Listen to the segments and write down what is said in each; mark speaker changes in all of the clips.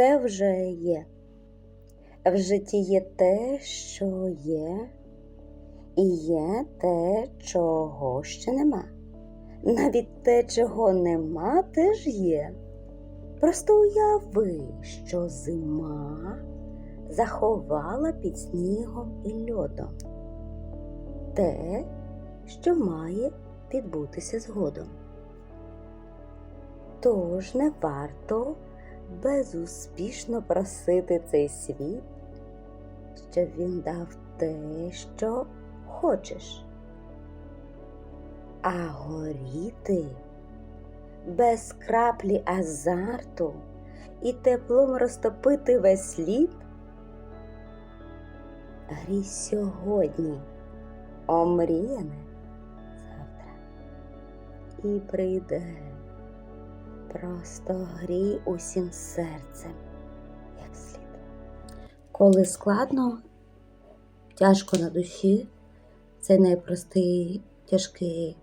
Speaker 1: все вже є. В житті є те, що є, і є те, чого ще нема. Навіть те, чого нема, теж є. Просто уяви, що зима заховала під снігом і льодом те, що має відбутися згодом. Тож не варто безуспішно просити цей світ, щоб він дав те, що хочеш. А горіти без краплі азарту і теплом розтопити весь світ. Грій сьогодні, омріяне завтра і прийде. Просто грій усім серцем, як слід. Коли складно, тяжко на душі, це найпростий тяжкий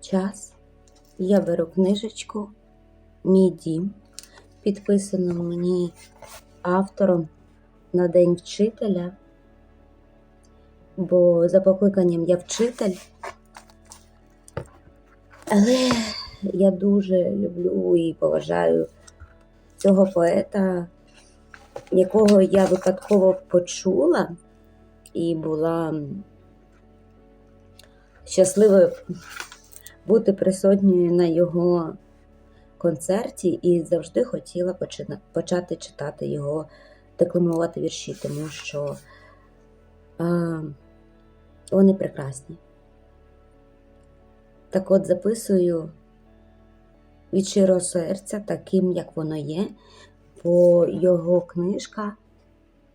Speaker 1: час. Я беру книжечку, мій дім, підписану мені автором на День вчителя, бо за покликанням я вчитель. Але я дуже люблю і поважаю цього поета, якого я випадково почула і була щасливою бути присутньою на його концерті і завжди хотіла почати читати його, декламувати вірші, тому що а, вони прекрасні. Так от записую від щирого серця, таким, як воно є, бо його книжка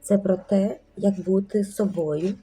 Speaker 1: це про те, як бути собою,